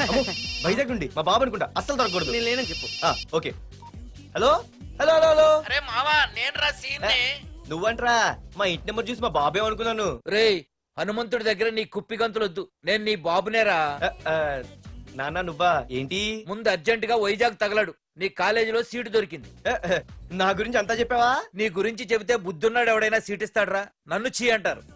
అమ్మో, వైజాగ్ నుండి మా బాబు అనుకుంటా. అస్సలు దొరకకూడదు. నేను లేనని చెప్పు. ఆ, okay. Hello? Hello hello hello? అరే మావా నేను రా సీన్ నువ్వంట్రా? మా ఇంటి నెంబర్ చూసి మా బాబే అనుకున్నాను. రేయ్ హనుమంతుడి దగ్గర నీ కుప్పి గంతులొద్దు. నేను నీ బాబునేరా. ఆ, ఆ, నాన్న నువ్వా? ఏంటి? ముందు అర్జెంట్గా వైజాగ్ తగలడు. నీ కాలేజీలో సీటు దొరికింది. ఆ, ఆ, నా గురించి అంతా చెప్పావా? నీ గురించి చెబితే బుద్ధున్నాడు ఎవడైనా సీట్ ఇస్తాడ్రా. నన్ను చీ అంటారు.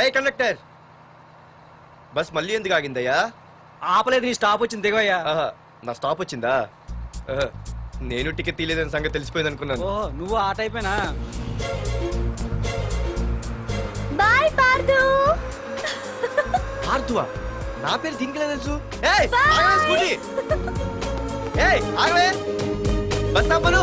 ఏ కండక్టర్. బస్ మళ్ళీ ఎందుకు ఆగిందయ్యా? ఆపలేదు నీ స్టాప్ వచ్చింది దిగవయ్యా. ఆహా, నా స్టాప్ వచ్చిందా? ఆహా, నేను టికెట్ తీయలేదని సంగతి తెలిసిపోయింది అనుకున్నాను. ఓ నువ్వు ఆ టైపేనా? బాయ్ పార్దు. ఆర్తువా నా పేరు దీనికి ఎలా తెలుసు? ఏయ్, ఆగవే స్కూటీ. ఏయ్ ఆగవే. బస్ ఆపను.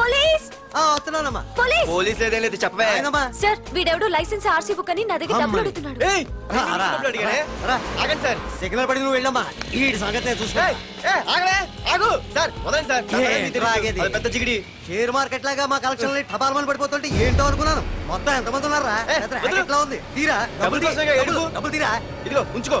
పోలీస్! వస్తున్నానమ్మా. పోలీస్! పోలీస్ లేదేం లేదు చెప్పవే. సార్ వీడెవడో లైసెన్స్ ఆర్సీ బుక్ అని నా దగ్గర డబ్బులు అడుగుతున్నాడు. ఆగండి సార్. సిగ్నల్ పడి నువ్వు వెళ్ళమ్మా. ఈ సంగతి చూసుకో ఆగలే ఆగు. సార్ వదండి సార్. ఆగేది. పెద్ద జిగిడి. షేర్ మార్కెట్ లాగా మా కలెక్షన్ టపాల్మని పడిపోతుంటే ఏంటో అనుకున్నాను. మొత్తం ఎంతమంది ఉన్నారా? ఉంది? తీరా. డబ్బులు తీరా? ఇదిగో ఉంచుకో.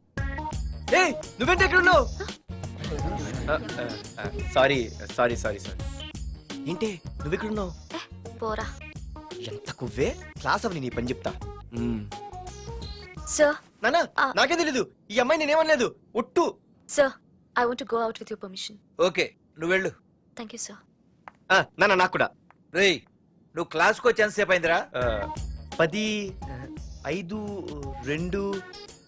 ఏ నువ్వేంటి ఎక్కడ ఉన్నావు? Sorry sorry sorry sorry. ఏంటి నువ్వు ఎక్కడ ఉన్నావు? పోరా. ఎంత కువ్వే? క్లాస్ అవని నీ పని చెప్తా. సార్ నానా ఆ. నాకే తెలీదు. ఈ అమ్మాయి నేనేమనలేదు ఒట్టు. Sir I want go out with your permission. Okay నువ్వు వెళ్ళు. థ్యాంక్ యూ సార్ ఆ, నాన్న నాకు కూడా. రేయ్ నువ్వు క్లాస్కి వచ్చి ఎంతసేపు అయిందిరా? ఆ, పది ఆ, ఐదు రెండు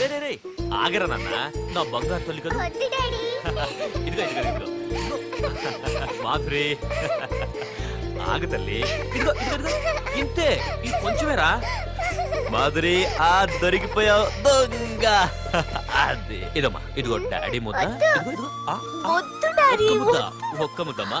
రే రే రే ఆగరా నాన్న. నా బంగారు తల్లి కదా. ఇదిగో ఇదిగో ఇదిగో. మాధురి. ఆగు తల్లి. ఇదిగో ఇదిగో ఇదిగో. ఇంతే ఇది కొంచెమేరా. మాధురి ఆ దొరికిపోయావు దొంగ. అది. ఇదమ్మా ఇదిగో డాడీ ముద్ద. ఇదిగో ఇదిగో. ఆ, ఆ, వద్దు డాడీ ఒక్క ముద్ద ఒక్క ముద్దమ్మా.